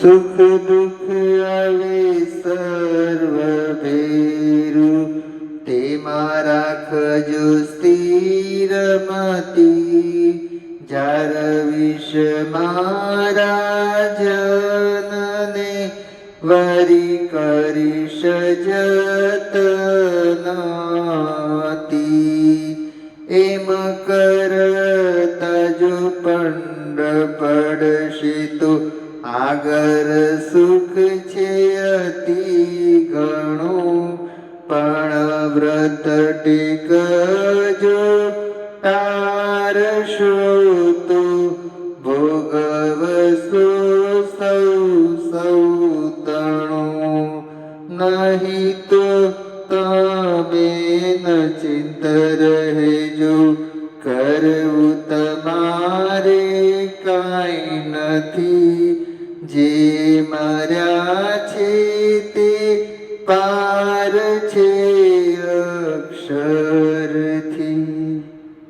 સુખ દુઃખ આવે સર્વ ભેરું તેમાં રાખજો સ્થિર મતી. જાર વિષ મારા જનને વરી કરીશ જતનાતી એમ કરતા જો પંડ પડશે તો આગળ સુખ છે અતિ ઘણું, પણ વ્રત ટેકજો તારશો તો ભોગવશો સૌ સૌ તણું નહીં તો તમે ન ચિંત રહેજો. કરવું તમારે કાંઈ નથી. જે મર્યા છે તે પાર છે અક્ષરથી.